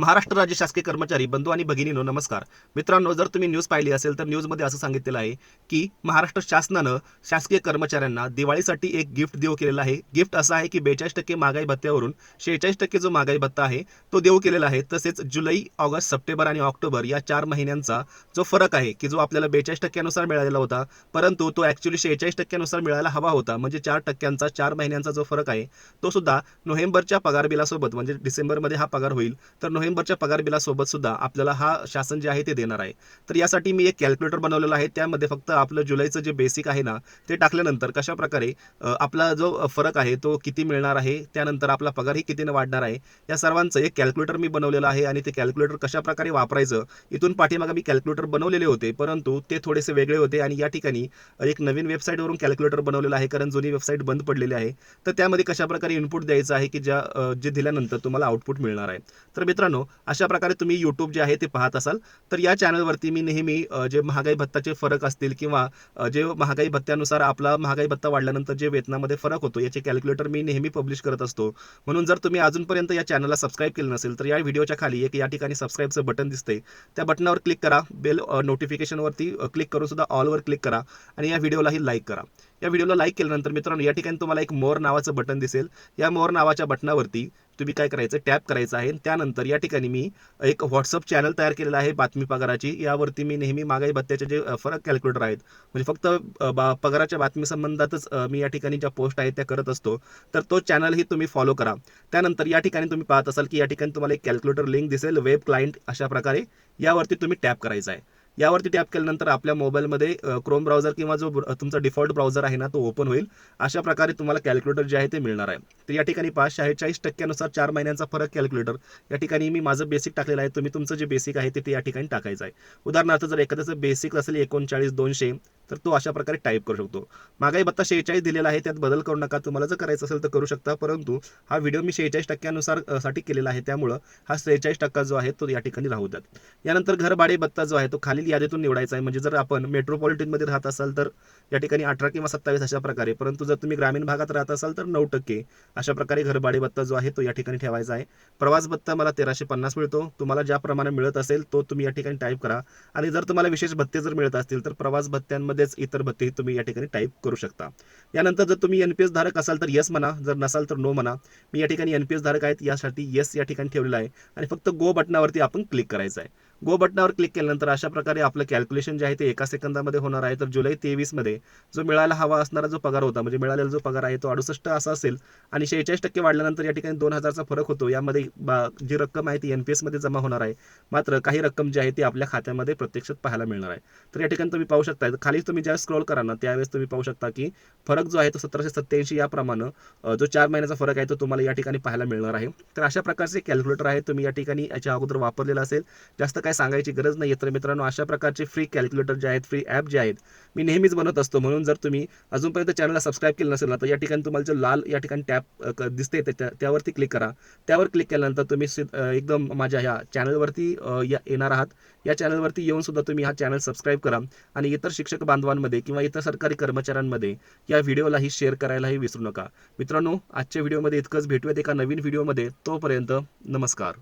महाराष्ट्र राज्य शासकीय कर्मचारी बंधू आणि भगिनीनो नमस्कार. मित्रांनो जर तुम्ही न्यूज पाहिली असेल तर न्यूजमध्ये असं सांगितलेलं आहे की महाराष्ट्र शासनानं शासकीय कर्मचाऱ्यांना दिवाळीसाठी एक गिफ्ट देऊ केलेलं आहे. गिफ्ट असं आहे की बेचाळीस टक्के महागाई भत्त्यावरून शेहेचाळीस टक्के जो महागाई भत्ता आहे तो देऊ केलेला आहे. तसेच जुलै ऑगस्ट सप्टेंबर आणि ऑक्टोबर या चार महिन्यांचा जो फरक आहे की जो आपल्याला बेचाळीस टक्क्यानुसार मिळालेला होता परंतु तो ॲक्च्युली शेहेचाळीस टक्क्यानुसार मिळायला हवा होता. म्हणजे चार टक्क्यांचा चार महिन्यांचा जो फरक आहे तो सुद्धा नोव्हेंबरच्या पगार बिलासोबत म्हणजे डिसेंबरमध्ये हा पगार होईल तर नोव्हेंबरच्या पगार बिलासोबत सुद्धा आपल्याला हा शासन जे आहे ते देणार आहे. तर यासाठी मी एक कॅल्क्युलेटर बनवलेलं आहे. त्यामध्ये फक्त आपलं जुलैचं जे बेसिक आहे ना ते टाकल्यानंतर कशा प्रकारे आपला जो फरक आहे तो किती मिळणार आहे त्यानंतर आपला पगारही कितीने वाढणार आहे या सर्वांचं एक कॅल्क्युलेटर मी बनवलेलं आहे आणि ते कॅल्क्युलेटर कशा प्रकारे वापरायचं इथून पाठीमागे मी कॅल्क्युलेटर बनवलेले होते परंतु ते थोडेसे वेगळे होते आणि या ठिकाणी एक नवीन वेबसाईटवरून कॅल्क्युलेटर बनवलेलं आहे कारण जुनी वेबसाईट बंद पडलेली आहे. तर त्यामध्ये कशा प्रकारे इनपुट द्यायचं आहे की ज्या जे दिल्यानंतर तुम्हाला आउटपुट मिळणार आहे. तर मित्रांनो अशा प्रकारे तुम्ही यूट्यूब जे आहे ते पाहत असाल तर या चॅनलवरती मी नेहमी जे महागाई भत्ताचे फरक असतील किंवा जे महागाई भत्त्यानुसार आपला महागाई भत्ता वाढल्यानंतर जे वेतनामध्ये फरक होतो याचे कॅल्क्युलेटर मी नेहमी पब्लिश करत असतो. म्हणून जर तुम्ही अजूनपर्यंत या चॅनलला सबस्क्राईब केलं नसेल तर या व्हिडिओच्या खाली एक या ठिकाणी सबस्क्राईबचं बटन दिसते त्या बटनावर क्लिक करा बेल नोटिफिकेशनवरती क्लिक करून सुद्धा ऑलवर क्लिक करा आणि या व्हिडिओलाही लाईक करा. या व्हिडिओला लाईक केल्यानंतर मित्रांनो या ठिकाणी तुम्हाला एक मोर नावाचं बटन दिसेल. या मोर नावाच्या बटनावरती तुम्ही काय करायचं? टॅप करायचं आहे. त्यानंतर या ठिकाणी मी एक व्हॉट्सअप चॅनल तयार केलेलं आहे बातमी पगाराची. यावरती मी नेहमी महागाई भत्त्याचे जे फरक कॅल्क्युलेटर आहेत म्हणजे फक्त बा- पगाराच्या बातमीसंबंधातच मी या ठिकाणी ज्या पोस्ट आहेत त्या करत असतो. तर तो चॅनलही तुम्ही फॉलो करा. त्यानंतर या ठिकाणी तुम्ही पाहत असाल की या ठिकाणी तुम्हाला एक कॅल्क्युलेटर लिंक दिसेल. वेब क्लायंट अशा प्रकारे यावरती तुम्ही टॅप करायचा आहे. यावरती टॅप केल्यानंतर आपल्या मोबाईलमध्ये क्रोम ब्राउझर किंवा जो तुमचा डिफॉल्ट ब्राउझर आहे ना तो ओपन होईल. अशा प्रकारे तुम्हाला कॅल्क्युलेटर जे आहे ते मिळणार आहे. तर या ठिकाणी पाच चाळीस टक्क्यानुसार चार महिन्यांचा फरक कॅल्क्युलेटर या ठिकाणी मी माझं बेसिक टाकलेलं आहे. तुम्ही तुमचं जे बेसिक आहे ते ते या ठिकाणी टाकायचं आहे. उदाहरणार्थ जर एखाद्याचं बेसिक असेल एकोणचाळीस दोनशे तर तो अशा प्रकारे टाईप करू शकतो. महागाई भत्ता शेहेचाळीस दिलेला आहे त्यात बदल करू नका. तुम्हाला जर करायचं असेल तर करू शकता परंतु हा व्हिडिओ मी शेहेचाळीस टक्क्यानुसारसाठी केलेला आहे. त्यामुळं हा शेहेचाळीस टक्का जो आहे तो या ठिकाणी राहू द्यात. यानंतर घर भाडे भत्ता जो आहे तो खालील यादीतून निवडायचा आहे. म्हणजे जर आपण मेट्रोपॉलिटनमध्ये राहत असाल तर या ठिकाणी अठरा किंवा सत्तावीस अशा प्रकारे परंतु जर तुम्ही ग्रामीण भागात राहत असाल तर नऊ टक्के अशा प्रकारे घर भाडे भत्ता जो आहे तो या ठिकाणी ठेवायचा आहे. प्रवास भत्ता मला तेराशे पन्नास मिळतो. तुम्हाला ज्याप्रमाणे मिळत असेल तो तुम्ही या ठिकाणी टाईप करा. आणि जर तुम्हाला विशेष भत्ते जर मिळत असतील तर प्रवास भत्त्यांमध्ये तसेच इतर भत्ते तुम्ही या ठिकाणी टाईप करू शकता. यानंतर जर तुम्ही एन पी एस धारक असाल तर येस म्हणा जर नसाल तर नो म्हणा. मी या ठिकाणी एन पी एस धारक आहेत यासाठी येस या ठिकाणी ठेवलेलं आहे. आणि फक्त गो बटनावरती आपण क्लिक करायचं आहे. गो बटनावर क्लिक केल्यानंतर अशा प्रकारे आपलं कॅल्क्युलेशन जे आहे ते एका सेकंदामध्ये होणार आहे. तर जुलै तेवीसमध्ये जो मिळायला हवा असणारा जो पगार होता म्हणजे मिळालेला जो पगार आहे तो अडुसष्ट असा असेल आणि शेहेचाळीस टक्के वाढल्यानंतर या ठिकाणी दोन हजारचा फरक होतो. यामध्ये बा- जी रक्कम आहे ती एन पी एसमध्ये जमा होणार आहे. मात्र काही रक्कम जी आहे ती आपल्या खात्यामध्ये प्रत्यक्षात पाहायला मिळणार आहे. तर या ठिकाणी तुम्ही पाहू शकता खाली तुम्ही ज्यावेळेस स्क्रोल करा ना त्यावेळेस तुम्ही पाहू शकता की फरक जो आहे तो सतराशे सत्त्याऐंशी याप्रमाणे जो चार महिन्याचा फरक आहे तो तुम्हाला या ठिकाणी पाहायला मिळणार आहे. तर अशा प्रकारचे कॅल्क्युलेटर आहे तुम्ही या ठिकाणी याच्या अगोदर वापरलेला असेल. जास्त काय सांगायची गरज नाही तर मित्रांनो अशा प्रकारचे फ्री कॅल्क्युलेटर जे आहेत फ्री ॲप जे आहेत मी नेहमीच बनवत असतो. म्हणून जर तुम्ही अजूनपर्यंत चॅनलला सबस्क्राईब केलं नसेल ना तर या ठिकाणी तुम्हाला जो लाल या ठिकाणी टॅप दिसते त्याच्या त्यावरती क्लिक करा. त्यावर क्लिक केल्यानंतर तुम्ही एकदम माझ्या ह्या चॅनलवरती या- येणार आहात. या चॅनलवरती येऊन सुद्धा तुम्ही हा चॅनल सबस्क्राईब करा आणि इतर शिक्षक बांधवांमध्ये किंवा इतर सरकारी कर्मचाऱ्यांमध्ये या व्हिडिओलाही शेअर करायलाही विसरू नका. मित्रांनो आजच्या व्हिडिओमध्ये इतकंच. भेटूयात एका नवीन व्हिडिओमध्ये तोपर्यंत नमस्कार.